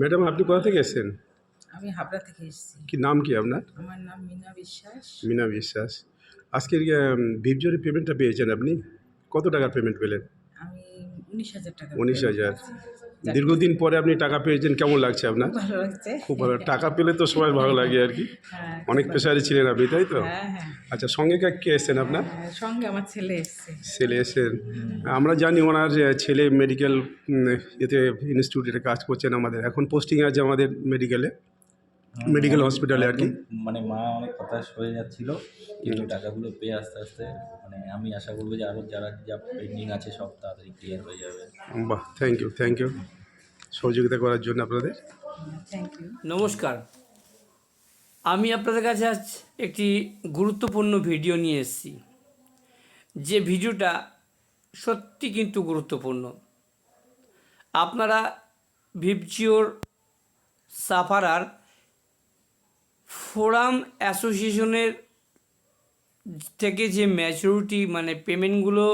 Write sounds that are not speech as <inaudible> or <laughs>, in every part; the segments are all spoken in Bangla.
ম্যাডাম আপনি কোথা থেকে এসেছেন? আমি হাবড়া থেকে এসেছি। কি নাম কি আপনার? আমার নাম মিনা বিশ্বাস। মিনা বিশ্বাস। আজকের ভিপজোরের পেমেন্টটা পেয়েছেন আপনি? কত টাকার পেমেন্ট পেলেন? আমি উনিশ হাজার টাকা উনিশ হাজার। দীর্ঘদিন পরে আপনি টাকা পেয়েছেন কেমন লাগছে আপনার? খুব ভালো লাগছে। খুব ভালো। টাকা পেলে তো সবাই ভালো লাগে আর কি। <laughs> হ্যাঁ অনেক পেশারি ছিলেন আপনি তাই তো? হ্যাঁ হ্যাঁ। আচ্ছা সঙ্গে কে কে এসেছেন আপনার? সঙ্গে আমার ছেলে এসছে। ছেলে এসেছেন। আমরা জানি ওনার যে ছেলে মেডিকেল এতে ইনস্টিটিউটে কাজ করছেন আমাদের। এখন পোস্টিং আছে আমাদের মেডিকেলে মেডিকেল হসপিটালে আর কি? মানে মা অনেক হতাশ হয়ে যাচ্ছিল কিন্তু টাকাগুলো পেয়ে আস্তে আস্তে মানে আমি আশা করব যে আরও যারা যা পেন্ডিং আছে সব তাড়াতাড়ি ক্লিয়ার হয়ে যাবে। বাহ থ্যাংক ইউ থ্যাংক ইউ সহযোগিতা করার জন্য আপনাদের। নমস্কার। আমি আপনাদের কাছে আজ একটি গুরুত্বপূর্ণ ভিডিও নিয়ে এসেছি। যে ভিডিওটা সত্যি কিন্তু গুরুত্বপূর্ণ। আপনারা ভিপজিওর সাফারার ফোরাম অ্যাসোসিয়েশনের থেকে যে ম্যাচুরিটি মানে পেমেন্টগুলো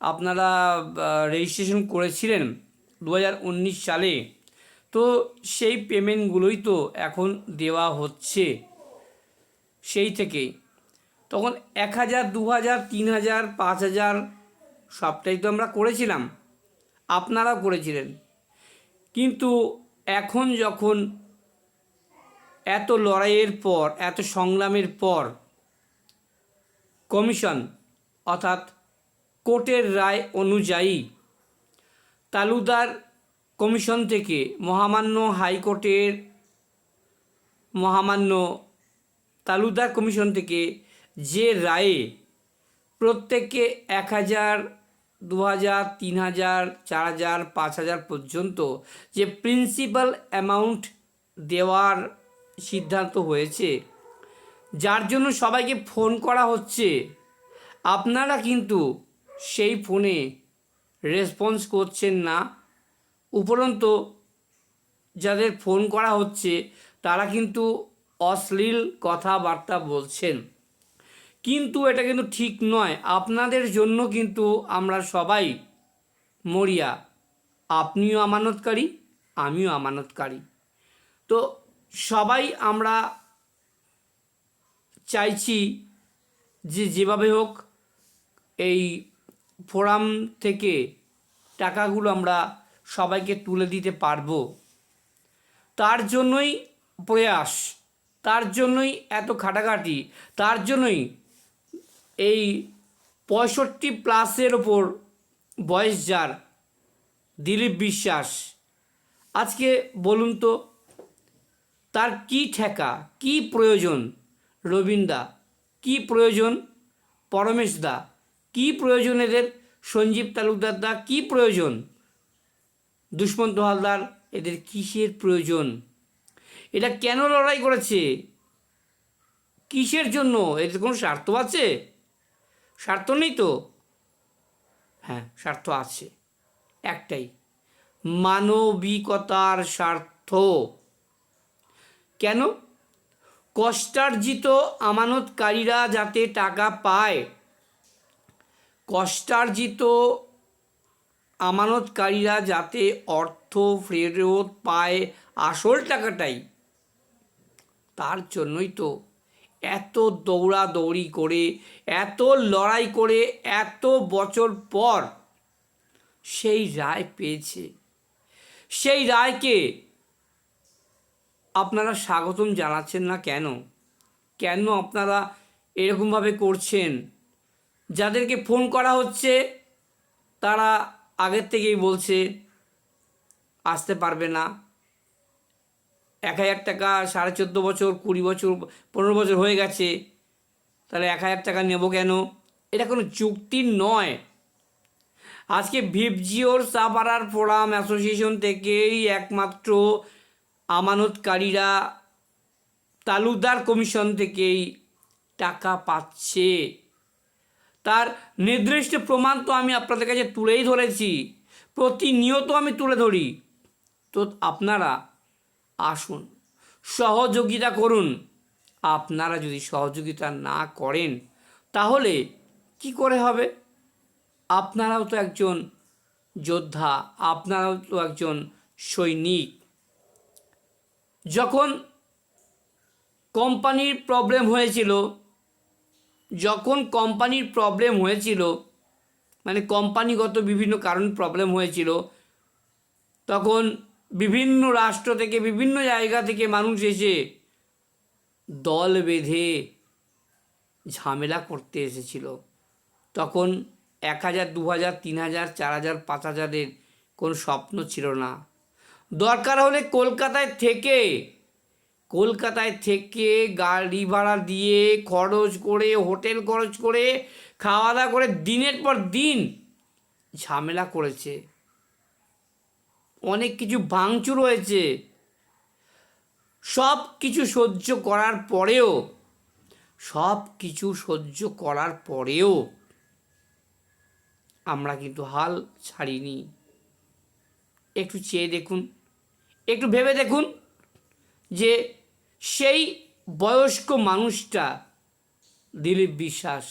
আপনারা রেজিস্ট্রেশন করেছিলেন দু হাজার উনিশ সালে, তো সেই পেমেন্টগুলোই তো এখন দেওয়া হচ্ছে সেই থেকেই। তখন এক হাজার, দু হাজার, তিন হাজার, পাঁচ হাজার সবটাই তো আমরা করেছিলাম। আপনারাও করেছিলেন। কিন্তু এখন যখন এত লড়াইয়ের পর, এত সংগ্রামের পর কমিশন, অর্থাৎ কোর্টের রায় অনুযায়ী তালুদার কমিশন থেকে মহামান্য হাইকোর্টের মহামান্য তালুদার কমিশন থেকে যে রায়ে প্রত্যেককে এক হাজার, দু হাজার, তিন হাজার, চার হাজার, পাঁচ হাজার পর্যন্ত যে প্রিন্সিপাল অ্যামাউন্ট দেওয়ার সিদ্ধান্ত হয়েছে। যার জন্য সবাইকে ফোন করা হচ্ছে। আপনারা কিন্তু সেই ফোনে রেসপন্স করছেন না। উপরন্ত যাদের ফোন করা হচ্ছে, তারা কিন্তু অশ্লীল কথাবার্তা বলছেন। কিন্তু এটা কিন্তু ঠিক নয়। আপনাদের জন্য কিন্তু আমরা সবাই মরিয়া। আপনিও আমানতকারী, আমিও আমানতকারী। তো সবাই আমরা চাইছি যে যেভাবে হোক এই ফোরাম থেকে টাকাগুলো আমরা সবাইকে তুলে দিতে পারব। তার জন্যই প্রয়াস, তার জন্যই এত খাটাখাটি তার জন্যই এই পঁয়ষট্টি প্লাসের ওপর বয়স যার, দিলীপ বিশ্বাস। আজকে বলুন তো তার কি ঠেকা, কি প্রয়োজন? রবীন্দা কি প্রয়োজন? পরমেশ দা কি প্রয়োজন এদের? সঞ্জীব তালুকদার দা, কি প্রয়োজন? দুষ্মন্ত হালদার, এদের কিসের প্রয়োজন? এটা কেন লড়াই করেছে? কিসের জন্য? এদের কোনো স্বার্থ আছে? স্বার্থ নেই তো? হ্যাঁ স্বার্থ আছে। একটাই, মানবিকতার স্বার্থ। কেন? কষ্টার্জিত আমানতকারীরা যাতে টাকা পায়। কষ্টার্জিত আমানতকারীরা যাতে অর্থ ফেরত পায় আসল টাকাটাই। তার জন্যই তো এত দৌড়াদৌড়ি করে, এত লড়াই করে, এত বছর পর সেই রায় পেয়েছে। সেই রায়কে আপনারা স্বাগতম জানাচ্ছেন না কেন? কেন আপনারা এরকমভাবে করছেন? যাদেরকে ফোন করা হচ্ছে, তারা আগের থেকেই বলছে, আসতে পারবে না। এক হাজার টাকা সাড়ে চোদ্দ বছর, কুড়ি বছর, পনেরো বছর হয়ে গেছে, তাহলে এক হাজার টাকা নেব কেন? এটা কোনো চুক্তি নয়। আজকে ভিপজিওর সাপারার ফোরাম অ্যাসোসিয়েশন থেকেই একমাত্র আমানতকারীরা তালুকদার কমিশন থেকেই টাকা পাচ্ছে। তার নির্দিষ্ট প্রমাণ তো আমি আপনাদের কাছে তুলেই ধরেছি। প্রতিনিয়ত আমি তুলে ধরি। তো আপনারা আসুন, সহযোগিতা করুন। আপনারা যদি সহযোগিতা না করেন, তাহলে কি করে হবে? আপনারাও তো একজন যোদ্ধা, আপনারাও তো একজন সৈনিক। যখন কোম্পানির প্রবলেম হয়েছিল, যখন কোম্পানির প্রবলেম হয়েছিল মানে কোম্পানিগত বিভিন্ন কারণ প্রবলেম হয়েছিল, তখন বিভিন্ন রাষ্ট্র থেকে, বিভিন্ন জায়গা থেকে মানুষ এসে দল বেঁধে ঝামেলা করতে এসেছিল। তখন এক হাজার, দু হাজার, তিন হাজার, চার হাজার, পাঁচ হাজারের কোনো স্বপ্ন ছিল না। দরকার হলে কলকাতায় থেকে কলকাতায় থেকে গাড়ি ভাড়া দিয়ে খরচ করে, হোটেল খরচ করে খাওয়া দাওয়া করে দিনের পর দিন ঝামেলা করেছে। অনেক কিছু ভাঙচুর হয়েছে। সব কিছু সহ্য করার পরেও সব কিছু সহ্য করার পরেও আমরা কিন্তু হাল ছাড়িনি। একটু চেয়ে দেখুন। একটু ভেবে দেখুন যে সেই বয়স্ক মানুষটা দিলীপ বিশ্বাস,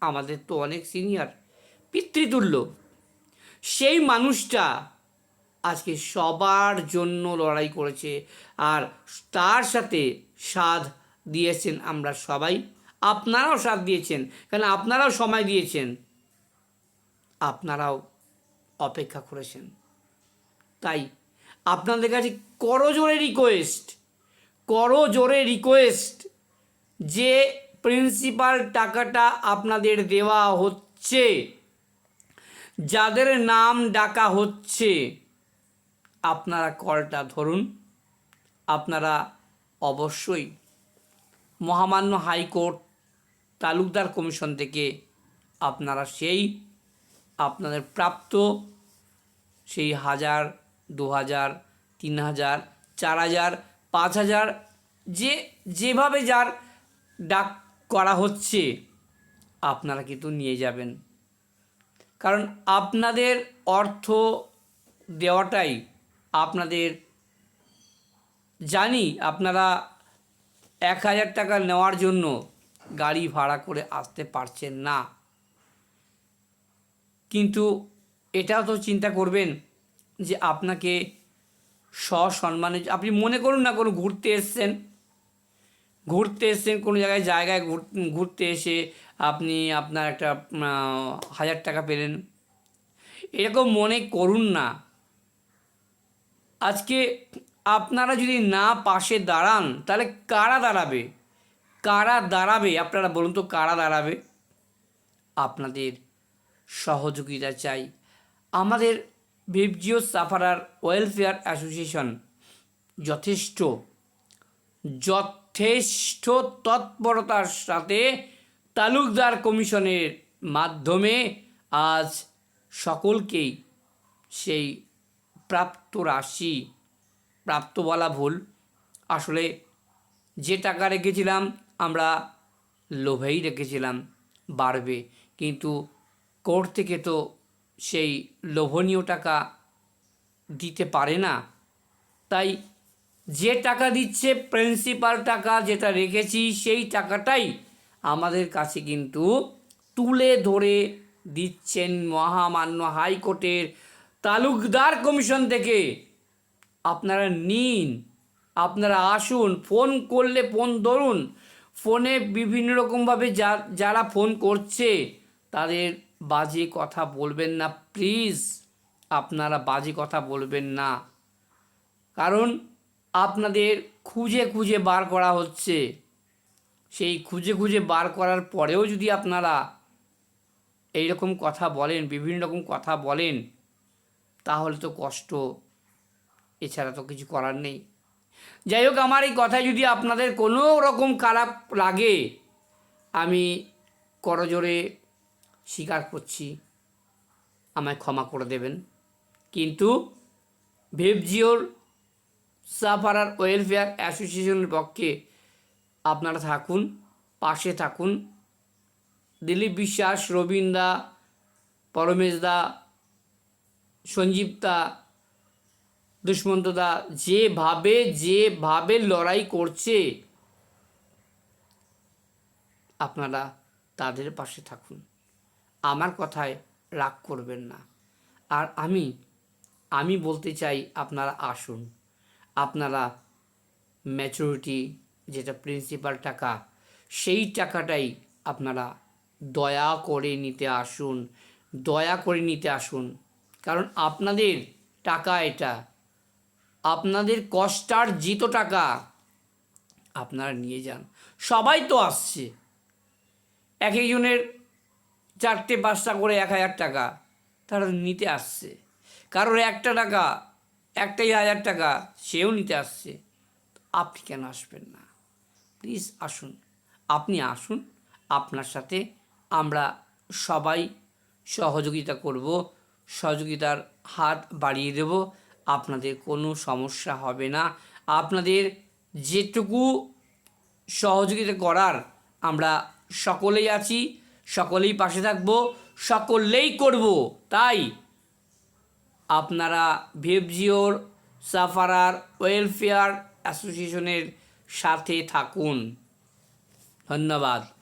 আমাদের তো অনেক সিনিয়র পিতৃতুল্য। সেই মানুষটা আজকে সবার জন্য লড়াই করেছে আর তার সাথে সাধ দিয়েছেন আমরা সবাই। আপনারাও সাথ দিয়েছেন কারণ আপনারাও সময় দিয়েছেন? আপনারাও অপেক্ষা করেছেন। তাই আপনাদের কাছে করজোরে রিকোয়েস্ট করজোরে রিকোয়েস্ট যে প্রিন্সিপাল টাকাটা আপনাদের দেওয়া হচ্ছে, যাদের নাম ডাকা হচ্ছে, আপনারা কলটা ধরুন, আপনারা অবশ্যই মহামান্য হাইকোর্ট, তালুকদার কমিশন থেকে আপনারা সেই, আপনাদের প্রাপ্ত সেই হাজার দু হাজার তিন হাজার চার হাজার পাঁচ হাজার যে, যেভাবে যার ডাক করা হচ্ছে, আপনারা কিন্তু নিয়ে যাবেন। কারণ আপনাদের অর্থ দেওয়াটাই আপনাদের জানি আপনারা এক হাজার টাকা নেওয়ার জন্য গাড়ি ভাড়া করে আসতে পারছেন না। কিন্তু এটাও তো চিন্তা করবেন যে আপনাকে সসম্মানে আপনি মনে করুন না কোনো ঘুরতে এসছেন ঘুরতে এসছেন, কোনো জায়গায় জায়গায় ঘুর- ঘুরতে এসে আপনি আপনার একটা হাজার টাকা পেলেন। এরকম মনে করুন না। আজকে আপনারা যদি না পাশে দাঁড়ান, তাহলে কারা দাঁড়াবে? কারা দাঁড়াবে? আপনারা বলুন তো কারা দাঁড়াবে? আপনাদের সহযোগিতা চাই। আমাদের ভিপজিও সাফারার ওয়েলফেয়ার অ্যাসোসিয়েশন। যথেষ্ট। যথেষ্ট তৎপরতার সাথে তালুকদার কমিশনের মাধ্যমে আজ সকলকেই সেই প্রাপ্ত রাশি প্রাপ্ত বলা ভুল। আসলে যে টাকা রেখেছিলাম, আমরা লোভেই রেখেছিলাম, বাড়বে। কিন্তু কোর্ট থেকে তো সেই লোভনীয় টাকা দিতে পারে না। তাই যে টাকা দিচ্ছে প্রিন্সিপাল টাকা যেটা রেখেছি, সেই টাকাটাই আমাদের কাছে কিন্তু তুলে ধরে দিচ্ছেন মহামান্য হাইকোর্টের তালুকদার কমিশন থেকে। আপনারা নিন, আপনারা আসুন, ফোন করলে ফোন ধরুন। ফোনে বিভিন্ন রকমভাবে যারা ফোন করছে, তাদের বাজে কথা বলবেন না প্লিজ আপনারা বাজে কথা বলবেন না। কারণ আপনাদের খুঁজে খুঁজে বার করা হচ্ছে। সেই খুঁজে খুঁজে বার করার পরেও যদি আপনারা এই রকম কথা বলেন, বিভিন্ন রকম কথা বলেন, তাহলে তো কষ্ট। এছাড়া তো কিছু করার নেই। যাই হোক, আমার এই কথায় যদি আপনাদের কোনো রকম খারাপ লাগে, আমি করজোরে স্বীকার করছি। আমায় ক্ষমা করে দেবেন। কিন্তু ভেবজিওর সাফারার ওয়েলফেয়ার অ্যাসোসিয়েশনের পক্ষে আপনারা থাকুন, পাশে থাকুন। দিলীপ বিশ্বাস, রবীন দা, পরমেশ দা, সঞ্জীব দা, দুষ্মন্ত দা, যেভাবে যেভাবে লড়াই করছে, আপনারা তাদের পাশে থাকুন। আমার কথায় রাগ করবেন না। আর আমি আমি বলতে চাই আপনারা আসুন। আপনারা ম্যাচুরিটি যেটা প্রিন্সিপাল টাকা, সেই টাকাটাই আপনারা দয়া করে নিতে আসুন, দয়া করে নিতে আসুন। কারণ আপনাদের টাকা এটা, আপনাদের কষ্টার কষ্টার্জিত টাকা আপনারা নিয়ে যান। সবাই তো আসছে। এক একজনের চারটে পাঁচটা করে এক হাজার টাকা। তারা নিতে আসছে। কারোর একটা টাকা, একটাই হাজার টাকা, সেও নিতে আসছে। আপনি কেন আসবেন না? প্লিজ আসুন। আপনি আসুন, আপনার সাথে আমরা সবাই সহযোগিতা করব, সহযোগিতার হাত বাড়িয়ে দেব। আপনাদের কোনো সমস্যা হবে না। আপনাদের যেটুকু সহযোগিতা করার আমরা সকলেই আছি। সকলেই পাশে থাকব সকলেই করব। তাই আপনারা ভেবজিওর সাফারার ওয়েলফেয়ার অ্যাসোসিয়েশনের সাথে থাকুন। ধন্যবাদ।